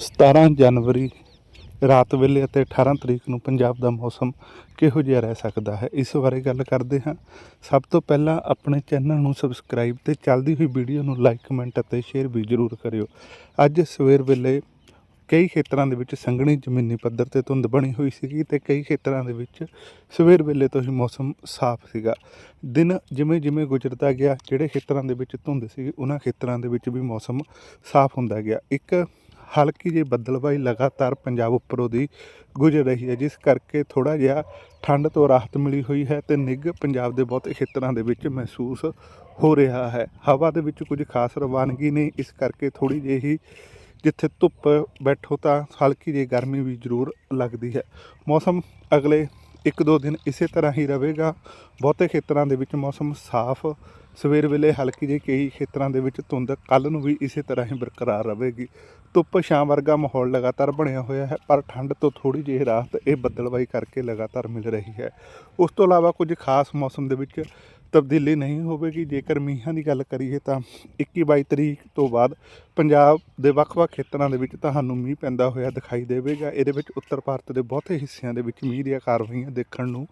17 ਜਨਵਰੀ ਰਾਤ ਵੇਲੇ ਅਤੇ 18 ਤਰੀਕ ਨੂੰ ਪੰਜਾਬ ਦਾ ਮੌਸਮ ਕਿਹੋ ਜਿਹਾ ਰਹਿ ਸਕਦਾ ਹੈ? ਇਸ ਬਾਰੇ ਗੱਲ ਕਰਦੇ ਹਾਂ। ਸਭ ਤੋਂ ਪਹਿਲਾਂ ਆਪਣੇ ਚੈਨਲ ਨੂੰ ਸਬਸਕ੍ਰਾਈਬ ਤੇ ਚੱਲਦੀ ਹੋਈ ਵੀਡੀਓ ਨੂੰ ਲਾਈਕ ਕਮੈਂਟ ਅਤੇ ਸ਼ੇਅਰ ਵੀ ਜ਼ਰੂਰ ਕਰਿਓ। ਅੱਜ ਸਵੇਰ ਵੇਲੇ ਕਈ ਖੇਤਰਾਂ ਦੇ ਵਿੱਚ ਸੰਘਣੀ ਜ਼ਮੀਨੀ ਪੱਧਰ ਤੇ ਧੁੰਦ ਬਣੀ ਹੋਈ ਸੀਗੀ ਤੇ ਕਈ ਖੇਤਰਾਂ ਦੇ ਵਿੱਚ ਸਵੇਰ ਵੇਲੇ ਤੋਂ ਹੀ ਮੌਸਮ ਸਾਫ਼ ਸੀਗਾ। ਦਿਨ ਜਿਵੇਂ ਜਿਵੇਂ ਗੁਜ਼ਰਦਾ ਗਿਆ, ਜਿਹੜੇ ਖੇਤਰਾਂ ਦੇ ਵਿੱਚ ਧੁੰਦ ਸੀ ਉਹਨਾਂ ਖੇਤਰਾਂ ਦੇ ਵਿੱਚ ਵੀ ਮੌਸਮ ਸਾਫ਼ ਹੁੰਦਾ ਗਿਆ। ਇੱਕ ਹਲਕੀ ਜਿਹੀ ਬੱਦਲਬਾਈ ਲਗਾਤਾਰ ਪੰਜਾਬ ਉੱਪਰੋਂ ਦੀ ਗੁਜ਼ਰ ਰਹੀ ਹੈ, ਜਿਸ ਕਰਕੇ ਥੋੜਾ ਜਿਹਾ ਠੰਡ ਤੋਂ ਰਾਹਤ ਮਿਲੀ ਹੋਈ ਹੈ ਤੇ ਨਿੱਘ ਪੰਜਾਬ ਦੇ ਬਹੁਤੇ ਖੇਤਰਾਂ ਦੇ ਵਿੱਚ ਮਹਿਸੂਸ ਹੋ ਰਿਹਾ ਹੈ। ਹਵਾ ਦੇ ਵਿੱਚ ਕੁਝ ਖਾਸ ਰਵਾਨਗੀ ਨਹੀਂ, ਇਸ ਕਰਕੇ ਥੋੜੀ ਜਿਹੀ ਜਿੱਥੇ ਧੁੱਪ ਬੈਠੋ ਤਾਂ ਹਲਕੀ ਜਿਹੀ ਗਰਮੀ ਵੀ ਜ਼ਰੂਰ ਲੱਗਦੀ ਹੈ। ਮੌਸਮ ਅਗਲੇ ਇੱਕ ਦੋ ਦਿਨ ਇਸੇ ਤਰ੍ਹਾਂ ਹੀ ਰਹੇਗਾ। ਬਹੁਤੇ ਖੇਤਰਾਂ ਦੇ ਵਿੱਚ ਮੌਸਮ ਸਾਫ਼ ਸਵੇਰ ਵੇਲੇ ਹਲਕੀ ਜਿਹੀ ਕਈ ਖੇਤਰਾਂ ਦੇ ਵਿੱਚ ਧੁੰਦ ਕੱਲ ਨੂੰ ਵੀ ਇਸੇ ਤਰ੍ਹਾਂ ਹੀ ਬਰਕਰਾਰ ਰਹੇਗੀ। ਧੁੱਪ ਛਾਂ ਵਰਗਾ ਮਾਹੌਲ ਲਗਾਤਾਰ ਬਣਿਆ ਹੋਇਆ ਹੈ, ਪਰ ਠੰਡ ਤੋਂ ਥੋੜੀ ਜਿਹੀ ਰਾਹਤ ਇਹ ਬੱਦਲਬਾਈ ਕਰਕੇ ਲਗਾਤਾਰ ਮਿਲ ਰਹੀ ਹੈ। ਉਸ ਤੋਂ ਇਲਾਵਾ ਕੁਝ ਖਾਸ ਮੌਸਮ ਦੇ ਵਿੱਚ ਤਬਦੀਲੀ ਨਹੀਂ ਹੋਵੇਗੀ। ਜੇਕਰ ਮੀਂਹਾਂ ਦੀ ਗੱਲ ਕਰੀਏ ਤਾਂ 21 22 ਤਰੀਕ ਤੋਂ ਬਾਅਦ ਪੰਜਾਬ ਦੇ ਵੱਖ-ਵੱਖ ਖੇਤਰਾਂ ਦੇ ਵਿੱਚ ਤੁਹਾਨੂੰ ਮੀਂਹ ਪੈਂਦਾ ਹੋਇਆ ਦਿਖਾਈ ਦੇਵੇਗਾ। ਇਹਦੇ ਵਿੱਚ ਉੱਤਰ ਭਾਰਤ ਦੇ ਬਹੁਤੇ ਹਿੱਸਿਆਂ ਦੇ ਵਿੱਚ ਮੀਂਹ ਦੀਆਂ ਕਾਰਵਾਈਆਂ ਦੇਖਣ ਨੂੰ